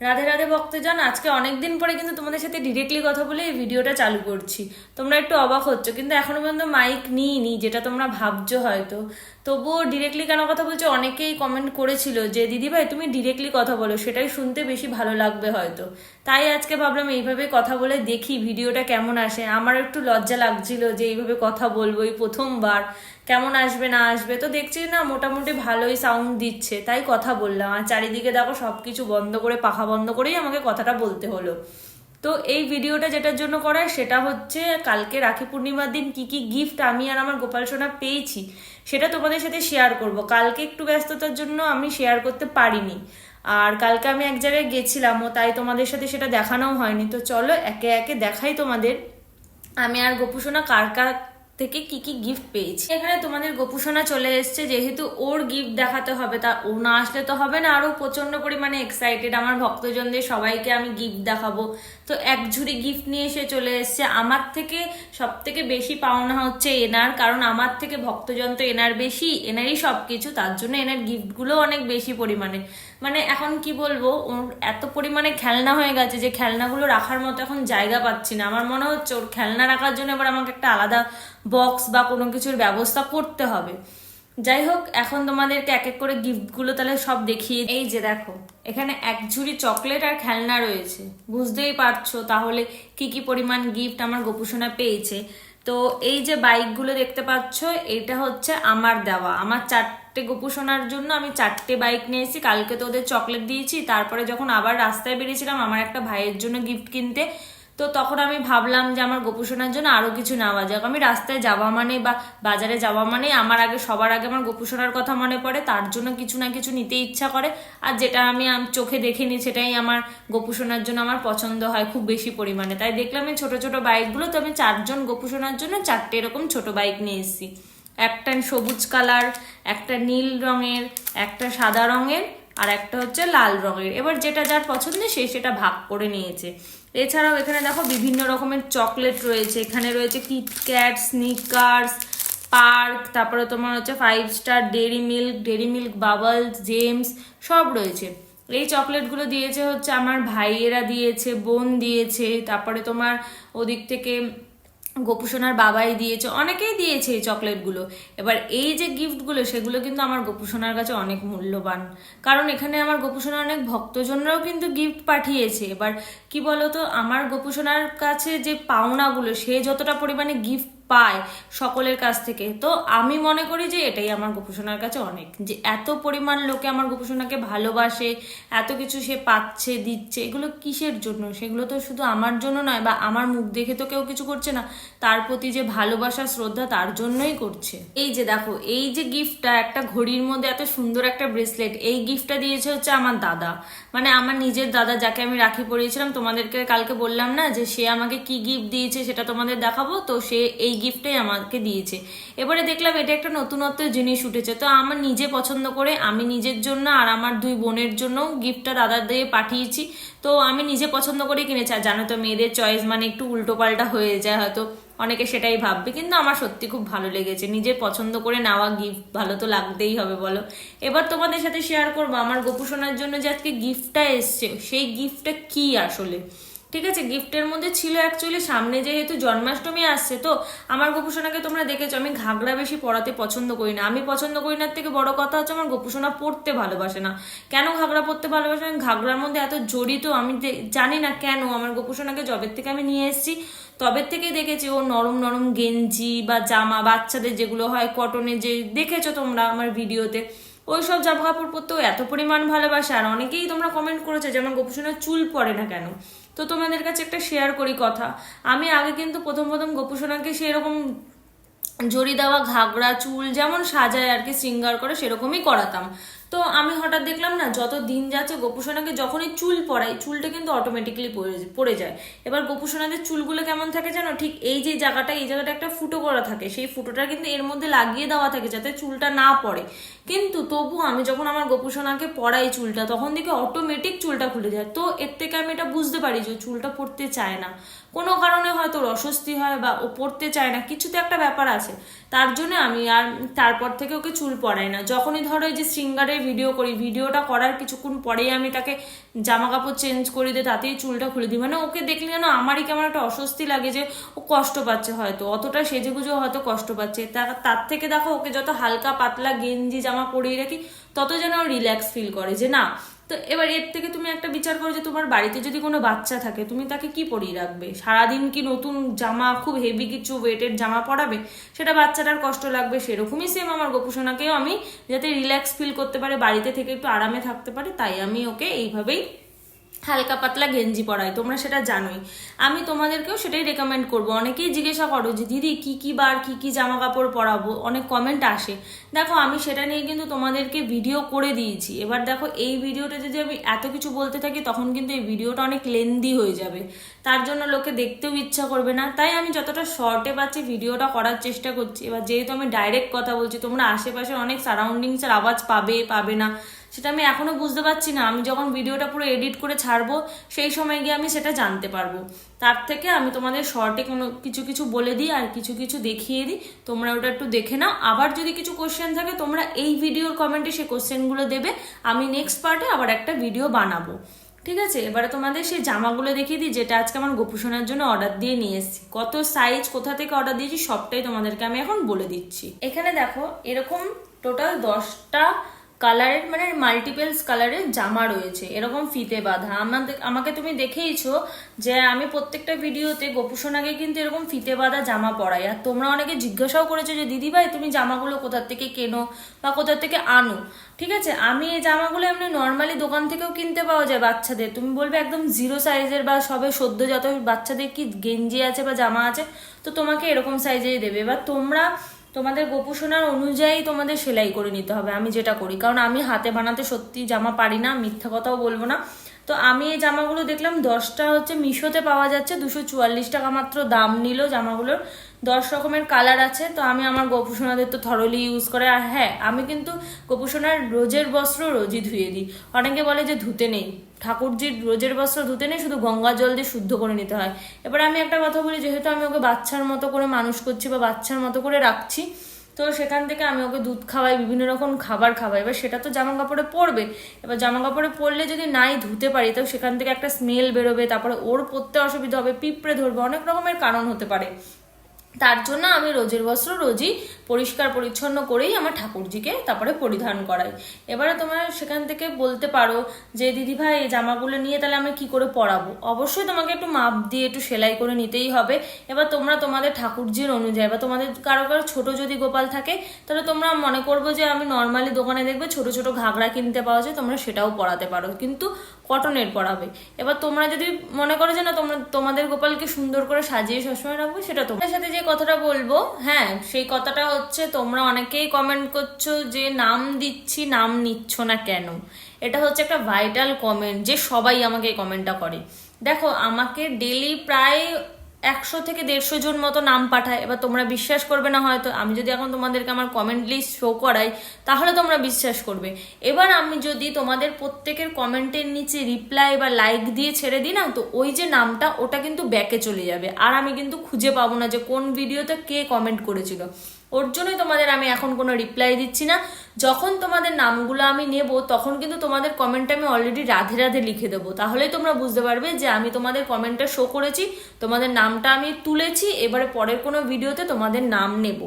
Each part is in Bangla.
রাধে রাধে ভক্তজন, আজকে অনেক দিন পরে কিন্তু তোমাদের সাথে ডিরেক্টলি কথা বলে এই ভিডিওটা চালু করছি। তোমরা একটু অবাক হচ্ছ, কিন্তু এখনও পর্যন্ত মাইক নিইনি, যেটা তোমরা ভাবছ হয়তো। তবুও ডিরেক্টলি কেন কথা বলছো? অনেকেই কমেন্ট করেছিল যে, দিদি ভাই, তুমি ডিরেক্টলি কথা বলো, সেটাই শুনতে বেশি ভালো লাগবে হয়তো। তাই আজকে ভাবলাম এইভাবে কথা বলে দেখি ভিডিওটা কেমন আসে। আমার একটু লজ্জা লাগছিল যে, এইভাবে কথা বলব এই প্রথমবার। কেমন আসবে, না আসবে? তো দেখছি না, মোটামুটি ভালোই সাউন্ড দিচ্ছে। তাই কথা বললাম। আর চারিদিকে দেখো সব কিছু বন্ধ করে, পাখা বন্ধ করেই আমাকে কথাটা বলতে হলো। তো এই ভিডিওটা যেটার জন্য করা সেটা হচ্ছে কালকে রাখি পূর্ণিমার দিন কি কি গিফট আমি আর আমার গোপাল সোনা পেয়েছি, সেটা তোমাদের সাথে শেয়ার করব। কালকে একটু ব্যস্ততার জন্য আমি শেয়ার করতে পারিনি। আর কালকে আমি এক জায়গায় গেছিলাম ও তাই তোমাদের সাথে সেটা দেখানোও হয়নি। তো চলো, একে একে দেখাই তোমাদের। আমি আর গোপুসোনা কার কার থেকে কি কি গিফট পেয়েছি। এখানে তোমাদের গোপুসোনা চলে এসছে, যেহেতু ওর গিফট দেখাতে হবে, তা ও না আসলে তো হবে না। আরও প্রচণ্ড পরিমাণে এক্সাইটেড আমার ভক্তজনদের সবাইকে আমি গিফট দেখাবো। তো এক ঝুড়ি গিফট নিয়ে এসে চলে এসছে। আমার থেকে সব থেকে বেশি পাওনা হচ্ছে এনার, কারণ আমার থেকে ভক্তজন তো এনার বেশি, এনারই সব কিছু তার জন্য এনার গিফটগুলো অনেক বেশি পরিমাণে। মানে এখন কি বলব, ওর এত পরিমাণে খেলনা হয়ে গেছে যে খেলনাগুলো রাখার মতো এখন জায়গা পাচ্ছি না। আমার মনে হচ্ছে ওর খেলনা রাখার জন্য এবার আমাকে একটা আলাদা বক্স বা কোনো কিছুর ব্যবস্থা করতে হবে। যাই হোক এখন তোমাদেরকে এক এক করে গিফটগুলো তাহলে সব দেখিয়ে এই যে দেখো, এখানে এক ঝুড়ি চকলেট আর খেলনা রয়েছে। বুঝতেই পারছ তাহলে কি কি পরিমাণ গিফট আমার গোপুসোনা পেয়েছে। তো এই যে বাইকগুলো দেখতে পাচ্ছ, এটা হচ্ছে আমার দেওয়া। আমার চারটে গোপুসোনার জন্য আমি চারটে বাইক নিয়েছি। কালকে তো ওদের চকলেট দিয়েছি, তারপরে যখন আবার রাস্তায় বেরিয়েছিলাম, আমার একটা ভাইয়ের জন্য গিফট কিনতে তো তখন আমি ভাবলাম যে আমার গোপুসোনার জন্য আরও কিছু নেওয়া যাক। আমি রাস্তায় যাওয়া মানে বা বাজারে যাওয়া মানে আমার আগে সবার আগে আমার গোপুসোনার কথা মনে পড়ে, তার জন্য কিছু না কিছু নিতে ইচ্ছা করে। আর যেটা আমি চোখে দেখিনি সেটাই আমার গোপুসোনার জন্য আমার পছন্দ হয় খুব বেশি পরিমাণে। তাই দেখলাম এই ছোটো ছোট বাইকগুলো, তো আমি চারজন গোপুসোনার জন্য চারটে এরকম ছোট বাইক নিয়ে এসেছি। একটা সবুজ কালার, একটা নীল রঙের, একটা সাদা রঙের আর একটা হচ্ছে লাল রঙের। এবার যেটা যার পছন্দ সে সেটা ভাগ করে নিয়েছে। এছাড়াও এখানে দেখো বিভিন্ন রকমের চকলেট রয়েছে। এখানে রয়েছে কিটক্যাট স্নিকার্স পার্ক তারপরে তোমার হচ্ছে five star dairy milk dairy milk bubbles gems সব রয়েছে। এই চকলেটগুলো দিয়েছে হচ্ছে আমার ভাইয়েরা দিয়েছে, বোন দিয়েছে, তারপরে তোমার ওদিক থেকে গোপুসোনার বাবাই দিয়েছে, অনেকেই দিয়েছে এই চকলেটগুলো। এবার এই যে গিফটগুলো, সেগুলো কিন্তু আমার গোপুসোনার কাছে অনেক মূল্যবান। কারণ এখানে আমার গোপুসোনার অনেক ভক্তজনরাও কিন্তু গিফট পাঠিয়েছে। এবার কি বলতো, আমার গোপুসোনার কাছে যে পাওনাগুলো, সে যতটা পরিমাণে গিফট পায় সকলের কাছ থেকে। তো আমি মনে করি যে এটাই আমার গোপুসোনার কাছে অনেক, যে এত পরিমাণ লোকে আমার গোপুসোনাকে ভালোবাসে, এত কিছু সে পাচ্ছে, দিচ্ছে, এগুলো কিসের জন্য? সেগুলো তো শুধু আমার জন্য নয় বা আমার মুখ দেখে তো কেউ কিছু করছে না, তার প্রতি যে ভালোবাসা, শ্রদ্ধা তার জন্যই করছে। এই যে দেখো, এই যে গিফটটা, একটা ঘড়ির মধ্যে এত সুন্দর একটা ব্রেসলেট, এই গিফটটা দিয়েছে হচ্ছে আমার দাদা। মানে আমার নিজের দাদা, যাকে আমি রাখি পরিয়েছিলাম, তোমাদেরকে কালকে বললাম না যে সে আমাকে কি গিফট দিয়েছে সেটা তোমাদের দেখাবো, তো সে এই গিফটটাই আমাকে দিয়েছে। এবারে দেখলাম এটা একটা নতুনত্ব জিনিস উঠেছে। তো আমার নিজে পছন্দ করে আমি নিজের জন্য আর আমার দুই বোনের জন্য গিফটটা দাদার দিয়ে পাঠিয়েছি। তো আমি নিজে পছন্দ করে কিনেছি। আর জানো তো, মেয়েদের চয়েস মানে একটু উল্টো পাল্টা হয়ে যায় হয়তো। অনেকে সেটাই ভাববে, কিন্তু আমার সত্যি খুব ভালো লেগেছে। নিজের পছন্দ করে নেওয়া গিফট ভালো তো লাগতেই হবে, বলো। এবার তোমাদের সাথে শেয়ার করব। আমার গোপুসোনার জন্য যে আজকে গিফটটা এসছে, সেই গিফটটা কি আসলে? ঠিক আছে, গিফটের মধ্যে ছিল অ্যাকচুয়ালি সামনে যেহেতু জন্মাষ্টমী আসছে, তো আমার গোপুসোনাকে তোমরা দেখেছ, আমি ঘাগরা বেশি পড়াতে পছন্দ করি না। আমি পছন্দ করি না থেকে বড় কথা হচ্ছে আমার গোপুসোনা পড়তে ভালোবাসে না। কেন ঘাগরা পড়তে ভালোবাসে না? ঘাগরার মধ্যে এত জড়িত, আমি জানি না কেন আমার গোপুসোনাকে জবের থেকে আমি নিয়ে এসেছি। তবে থেকেই দেখেছি ও নরম নরম গেঞ্জি বা জামা, বাচ্চাদের যেগুলো হয় কটনের যে দেখেছ তোমরা আমার ভিডিওতে ওই সব জামা কাপড় পরতেও এত পরিমাণ ভালোবাসে, আর অনেকেই তোমরা কমেন্ট করেছ যে আমার চুল পড়ে না কেন? তো তোমাদের কাছে একটা শেয়ার করি কথা। আমি আগে কিন্তু প্রথম প্রথম গোপুসোনাকে সেরকম জড়ি দেওয়া, ঘাগড়া চুল যেমন সাজায় আর কি শৃঙ্গার করে সেরকমই করাতাম। তো আমি হঠাৎ দেখলাম না, যত দিন যাচ্ছে গোপুসোনাকে যখনই চুল পড়াই চুলটা কিন্তু অটোমেটিক্যালি পড়ে যায়। এবার গোপুসোনাদের চুলগুলো কেমন থাকে জানো? ঠিক এই যে জায়গাটা, এই জায়গাটা একটা ফুটো করা থাকে, সেই ফুটোটা কিন্তু এর মধ্যে লাগিয়ে দেওয়া থাকে যাতে চুলটা না পড়ে। কিন্তু তবু আমি যখন আমার গোপুসোনাকে পড়াই চুলটা, তখন দেখি অটোমেটিক চুলটা খুলে যায়। তো এর থেকে আমি এটা বুঝতে পারি যে চুলটা পড়তে চায় না। কোনো কারণে হয়তো ওর অস্বস্তি হয় বা ও পড়তে চায় না, কিছুতে একটা ব্যাপার আছে। তার জন্য আমি আর তারপর থেকে ওকে চুল পড়াই না। যখনই ধরো এই যে সিঙ্গারের ভিডিও করি ভিডিওটা করার কিছুক্ষণ পরেই আমি তাকে জামা কাপড় চেঞ্জ করে দিই তাতেই চুলটা খুলে দিই। মানে ওকে দেখলে যেন আমারই কেমন একটা অস্বস্তি লাগে যে ও কষ্ট পাচ্ছে হয়তো, অতটা সেজে গুজেও হয়তো কষ্ট পাচ্ছে। তার থেকে দেখো ওকে যত হালকা পাতলা গেঞ্জি জামা পরিয়ে রাখি, তত যেন রিল্যাক্স ফিল করে যে না তো এবার এর থেকে তুমি একটা বিচার করো যে তোমার বাড়িতে যদি কোনো বাচ্চা থাকে, তুমি তাকে কি পরিয়ে রাখবে? সারাদিন কি নতুন জামা, খুব হেভি কিছু ওয়েটের জামা পরাবে? সেটা বাচ্চাটার কষ্ট লাগবে, সেরকমই সেম আমার গোপুসোনাকেও আমি যাতে রিল্যাক্স ফিল করতে পারে, বাড়িতে থেকে একটু আরামে থাকতে পারে, তাই আমি ওকে এইভাবেই হালকা পাতলা গেঞ্জি পরাই, তোমরা সেটা জানোই। আমি তোমাদেরকেও সেটাই রেকমেন্ড করব। অনেকেই জিজ্ঞাসা করো যে, দিদি, কি কি বার, কি কি জামা কাপড় পরাবো? অনেক কমেন্ট আসে। দেখো, আমি সেটা নিয়ে কিন্তু তোমাদেরকে ভিডিও করে দিয়েছি। এবার দেখো, এই ভিডিওটা যদি আমি এত কিছু বলতে থাকি, তখন কিন্তু এই ভিডিওটা অনেক লেন্দি হয়ে যাবে। তার জন্য লোকে দেখতেও ইচ্ছা করবে না। তাই আমি যতটা শর্টে পাচ্ছি ভিডিওটা করার চেষ্টা করছি। এবার যেহেতু আমি ডাইরেক্ট কথা বলছি, তোমরা আশেপাশে অনেক সারাউন্ডিংসের আওয়াজ পাবে পাবে না। সেটা আমি এখনও বুঝতে পারছি না। আমি যখন ভিডিওটা পুরো এডিট করে ছাড়বো, সেই সময় গিয়ে আমি সেটা জানতে পারব। তার থেকে আমি তোমাদের শর্টে কোনো কিছু কিছু বলে দিই আর কিছু কিছু দেখিয়ে দিই। তোমরা ওটা একটু দেখে নাও। আবার যদি কিছু কোশ্চেন থাকে, তোমরা এই ভিডিওর কমেন্টে সেই কোশ্চেনগুলো দেবে। আমি নেক্সট পার্টে আবার একটা ভিডিও বানাবো। ঠিক আছে? এবারে তোমাদের সেই জামাগুলো দেখিয়ে দিই, যেটা আজকে আমার গোপুসোনার জন্য অর্ডার দিয়ে নিয়ে এসেছি। কত সাইজ কোথা থেকে অর্ডার দিয়েছি, সবটাই তোমাদেরকে আমি এখন বলে দিচ্ছি। এখানে দেখো, এরকম টোটাল দশটা কালারের মানে মাল্টিপেলস কালারের জামা রয়েছে। এরকম ফিতে বাঁধা। আমাদের, আমাকে তুমি দেখেইছো যে আমি প্রত্যেকটা ভিডিওতে গোপুসোনাকে কিন্তু এরকম ফিতে বাঁধা জামা পরাই। আর তোমরা অনেকে জিজ্ঞাসাও করেছ যে, দিদি ভাই, তুমি জামাগুলো কোথার থেকে কেনো বা কোথার থেকে আনো? ঠিক আছে? আমি এই জামাগুলো এমনি নর্মালি দোকান থেকেও কিনতে পাওয়া যায় বাচ্চাদের। তুমি বলবে একদম জিরো সাইজের বা সবে সদ্যজাত বাচ্চাদের কি গেঞ্জি আছে বা জামা আছে, তো তোমাকে এরকম সাইজেই দেবে। এবার তোমরা তোমাদের গোপুসোনার অনুযায়ী তোমাদের সেলাই করে নিতে হবে, আমি যেটা করি। কারণ আমি হাতে বানাতে সত্যি জামা পারি না, মিথ্যা কথাও বলব না। তো আমি এই জামাগুলো দেখলাম দশটা হচ্ছে মিশোতে পাওয়া যাচ্ছে, দুশো চুয়াল্লিশ টাকা মাত্র দাম নিল জামাগুলোর। দশ রকমের কালার আছে, তো আমি আমার গোপুসোনাদের তো থরলি ইউজ করে, আর হ্যাঁ আমি কিন্তু গোপুসোনার রোজের বস্ত্র রোজই ধুয়ে দিই। অনেকে বলে যে ধুতে নেই। ঠাকুরজির রোজের বস্ত্র ধুতে নেই, শুধু গঙ্গা জল দিয়ে শুদ্ধ করে নিতে হয়। এবার আমি একটা কথা বলি, যেহেতু আমি ওকে বাচ্চার মতো করে মানুষ করছি বা বাচ্চার মতো করে রাখছি, তো সেখান থেকে আমি ওকে দুধ খাওয়াই, বিভিন্ন রকম খাবার খাওয়াই। এবার সেটা তো জামা কাপড়ে পরবে। এবার জামা কাপড়ে পরলে যদি নাই ধুতে পারি, তো সেখান থেকে একটা স্মেল বেরোবে, তারপরে ওর পরতে অসুবিধা হবে, পিঁপড়ে ধরবে, অনেক রকমের কারণ হতে পারে। তার জন্য আমি রোজের বস্ত্র রোজই পরিষ্কার পরিচ্ছন্ন করেই আমার ঠাকুরজিকে তারপরে পরিধান করাই। এবারে তোমরা সেখান থেকে বলতে পারো যে, দিদি ভাই, এই জামাগুলো নিয়ে তাহলে আমি কি করে পরাবো? অবশ্যই তোমাকে একটু মাপ দিয়ে একটু সেলাই করে নিতেই হবে। এবার তোমরা তোমাদের ঠাকুরজির অনুযায়ী বা তোমাদের কারও কারও ছোট যদি গোপাল থাকে, তাহলে তোমরা মনে করব যে, আমি নর্মালি দোকানে দেখবে ছোট ছোট ঘাগরা কিনতে পাওয়া যায়, তোমরা সেটাও পরাতে পারো। কিন্তু কটনের পরাবে। এবার তোমরা যদি মনে করো যে, না, তোমরা, তোমাদের গোপালকে সুন্দর করে সাজিয়ে সবসময় রাখবে, সেটা তোমাদের সাথে যে কথাটা বলব হ্যাঁ সেই কথাটা হচ্ছে তোমরা অনেকেই কমেন্ট করছ যে নাম দিচ্ছি, নাম নিচ্ছ না কেন? এটা হচ্ছে একটা ভাইটাল কমেন্ট যে সবাই আমাকে এই কমেন্টটা করে। দেখো, আমাকে ডেলি প্রায় একশো থেকে দেড়শো জন মতো নাম পাঠায়। এবার তোমরা বিশ্বাস করবে না হয়তো। আমি যদি এখন তোমাদেরকে আমার কমেন্ট লিস্ট শো করাই, তাহলে তোমরা বিশ্বাস করবে। এবার আমি যদি তোমাদের প্রত্যেকের কমেন্টের নিচে রিপ্লাই বা লাইক দিয়ে ছেড়ে দিই না, তো ওই যে নামটা, ওটা কিন্তু ব্যাকে চলে যাবে। আর আমি কিন্তু খুঁজে পাবো না যে কোন ভিডিওতে কে কমেন্ট করেছিল। ওর জন্যই তোমাদের আমি এখন কোনো রিপ্লাই দিচ্ছি না। যখন তোমাদের নামগুলো আমি নেব, তখন কিন্তু তোমাদের কমেন্টে আমি অলরেডি রাধে রাধে লিখে দেবো। তাহলেই তোমরা বুঝতে পারবে যে আমি তোমাদের কমেন্টটা শো করেছি, তোমাদের নামটা আমি তুলেছি, এবারে পরের কোনো ভিডিওতে তোমাদের নাম নেব।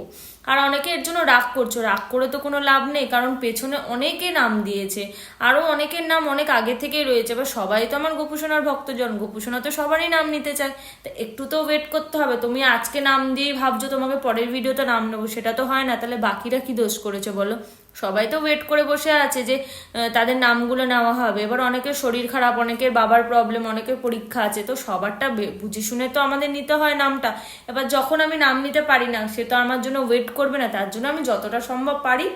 আর অনেকে এর জন্য রাগ করছ। রাগ করে তো কোনো লাভ নেই, কারণ পেছনে অনেকে নাম দিয়েছে। আরও অনেকের নাম অনেক আগে থেকেই রয়েছে, এবার সবাই তো আমার গোপুসোনার ভক্তজন, গোপুসোনা তো সবারই নাম নিতে চায়। তা একটু তো ওয়েট করতে হবে, তুমি আজকে নাম দিয়েই ভাবছ, তোমাকে পরের ভিডিওতে নাম নেব, সেটা তো হয় না, তাহলে বাকিরা কি দোষ করেছে বলো? সবাই তো ওয়েট করে বসে আছে যে তাদের নামগুলো নেওয়া হবে। এবার অনেকের শরীর খারাপ, অনেকের বাবার প্রবলেম অনেকের পরীক্ষা আছে, তো সবারটা বুঝে শুনে তো আমাদের নিতে হয় নামটা। এবার যখন আমি নাম নিতে পারি না, সে তো আমার জন্য ওয়েট করবে না, তার জন্য আমি যতটা সম্ভব পারি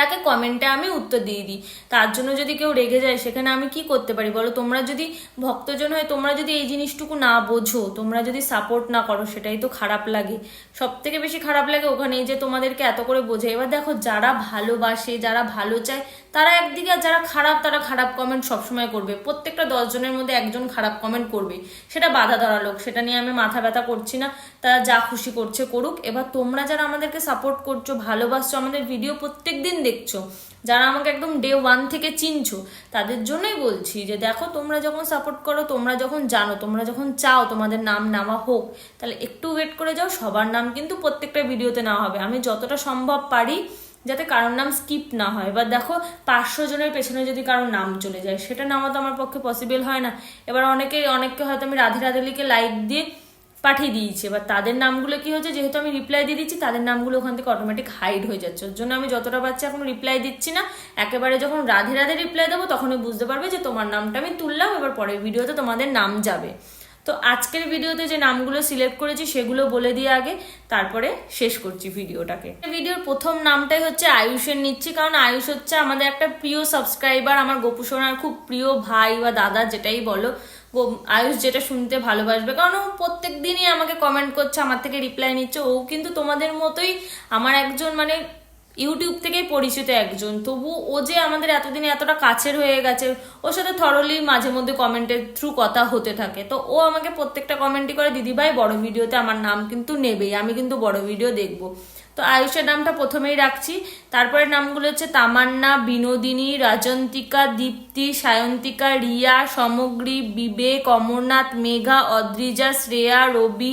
তাকে কমেন্টে আমি উত্তর দিয়ে দিই। তার জন্য যদি কেউ রেগে যায়, সেখানে আমি কি করতে পারি বলো? তোমরা যদি ভক্তজন হয়, তোমরা যদি এই জিনিসটুকু না বোঝো, তোমরা যদি সাপোর্ট না করো, সেটাই তো খারাপ লাগে। সব থেকে বেশি খারাপ লাগে ওখানে যে তোমাদেরকে এত করে বোঝে। এবার দেখো, যারা ভালোবাসে, যারা ভালো চায়, তারা একদিকে, আর যারা খারাপ, তারা খারাপ কমেন্ট সবসময় করবে। প্রত্যেকটা দশজনের মধ্যে একজন খারাপ কমেন্ট করবে। সেটা বাধা ধরা লোক, সেটা নিয়ে আমি মাথা ব্যথা করছি না। তারা যা খুশি করছে করুক। এবার তোমরা যারা আমাদেরকে সাপোর্ট করছ, ভালোবাসছো, আমাদের ভিডিও প্রত্যেক দিন দেখছ? যারা আমাকে একদম ডে ওয়ান থেকে চিনছো, তাদের জন্যই বলছি যে দেখো, তোমরা যখন সাপোর্ট করো, তোমরা যখন জানো, তোমরা যখন চাও তোমাদের নাম নেওয়া হোক, তাহলে একটু ওয়েট করে যাও, সবার নাম কিন্তু প্রত্যেকটা ভিডিওতে নেওয়া হবে। আমি যতটা সম্ভব পারি যাতে কারোর নাম স্কিপ না হয়। এবার দেখো, পাঁচশো জনের পেছনে যদি কারোর নাম চলে যায়, সেটা নেওয়া তো আমার পক্ষে পসিবল হয় না। এবার অনেকে অনেককে হয়তো আমি রাধে রাধে লিখে লাইক দিয়ে পাঠিয়ে দিয়েছি। এবার তাদের নামগুলো কি হচ্ছে যেহেতু আমি রিপ্লাই দিয়ে দিচ্ছি, তাদের নামগুলো ওখান থেকে অটোমেটিক হাইড হয়ে যাচ্ছে। ওর জন্য আমি যতটা পাচ্ছি এখন রিপ্লাই দিচ্ছি না। একেবারে যখন রাধে রাধে রিপ্লাই দেবো, তখনই বুঝতে পারবে যে তোমার নামটা আমি তুললাম, এবার পরের ভিডিওতে তোমাদের নাম যাবে। তো আজকের ভিডিওতে যে নামগুলো সিলেক্ট করেছি, সেগুলো বলে দিয়ে আগে, তারপরে শেষ করছি ভিডিওটাকে ভিডিওর প্রথম নামটাই হচ্ছে আয়ুষের নিচ্ছি, কারণ আয়ুষ হচ্ছে আমাদের একটা প্রিয় সাবস্ক্রাইবার আমার গোপুসোনার খুব প্রিয় ভাই বা দাদা, যেটাই বলো। আয়ুষ যেটা শুনতে ভালোবাসবে। কারণ ও প্রত্যেক দিনই আমাকে কমেন্ট করছে, আমার থেকে রিপ্লাই নিচ্ছে। ও কিন্তু তোমাদের মতোই আমার একজন মানে ইউটিউব থেকেই পরিচিত একজন। তবু ও যে আমাদের এতদিনে এতটা কাছের হয়ে গেছে, ওর সাথে থরলি মাঝে মধ্যে কমেন্টের থ্রু কথা হতে থাকে। তো ও আমাকে প্রত্যেকটা কমেন্টই করে, দিদিভাই, বড় ভিডিওতে আমার নাম কিন্তু নেবেই, আমি কিন্তু বড় ভিডিও দেখব। তো আয়ুষের নামটা প্রথমেই রাখছি। তারপরে নামগুলো হচ্ছে তামান্না, বিনোদিনী, রাজন্তিকা, দীপ্তি, সায়ন্তিকা, রিয়া, সমগ্রী, বিবেক, অমরনাথ, মেঘা, অদ্রিজা, শ্রেয়া, রবি,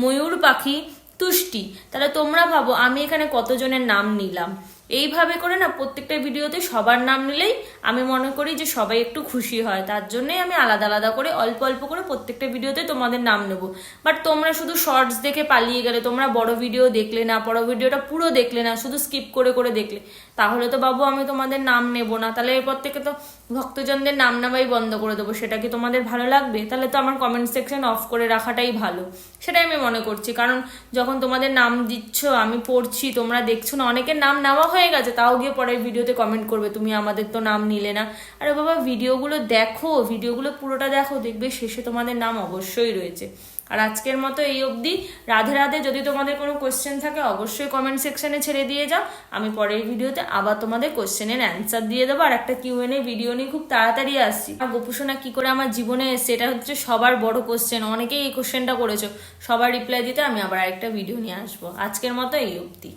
ময়ূর পাখি, তুষ্টি। তাহলে তোমরা ভাবো আমি এখানে কতজনের নাম নিলাম। এইভাবে করে না প্রত্যেকটা ভিডিওতে সবার নাম নিলেই আমি মনে করি যে সবাই একটু খুশি হয়। তার জন্যই আমি আলাদা আলাদা করে, অল্প অল্প করে প্রত্যেকটা ভিডিওতে তোমাদের নাম নেব। বাট তোমরা শুধু শর্টস দেখে পালিয়ে গেলে, তোমরা বড় ভিডিও দেখলে না, বড় ভিডিওটা পুরো দেখলে না, শুধু স্কিপ করে করে দেখলে, তাহলে তো বাবু আমি তোমাদের নাম নেব না। তাহলে এরপর থেকে তো ভক্তজনদের নাম নেওয়াই বন্ধ করে দেবো। সেটা কি তোমাদের ভালো লাগবে? তাহলে তো আমার কমেন্ট সেকশন অফ করে রাখাটাই ভালো। সেটাই আমি মনে করছি। কারণ যখন তোমাদের নাম দিচ্ছ, আমি পড়ছি, তোমরা দেখছ না, অনেকের নাম নেওয়া হয়ে গেছে, তাও গিয়ে পরের ভিডিওতে কমেন্ট করবে, তুমি আমাদের তো নাম নিলে না। আরে বাবা, ভিডিওগুলো দেখো, ভিডিওগুলো পুরোটা দেখো, দেখবে শেষে তোমাদের নাম অবশ্যই রয়েছে। আর আজকের মতো এই অবধি। রাধে রাধে, যদি তোমাদের কোনো কোয়েশ্চেন থাকে, অবশ্যই কমেন্ট সেকশনে ছেড়ে দিয়ে যাও। আমি পরের ভিডিওতে আবার তোমাদের কোয়েশ্চেনের অ্যান্সার দিয়ে দেবো। আর একটা কিউএনএ ভিডিও নিয়ে খুব তাড়াতাড়ি আসছি। আর গোপুসোনা, কি করে আমার জীবনে এসছে, এটা হচ্ছে সবার বড় কোশ্চেন অনেকেই এই কোশ্চেনটা করেছ। সবার রিপ্লাই দিতে আমি আবার আরেকটা ভিডিও নিয়ে আসব। আজকের মতো এই অবধি।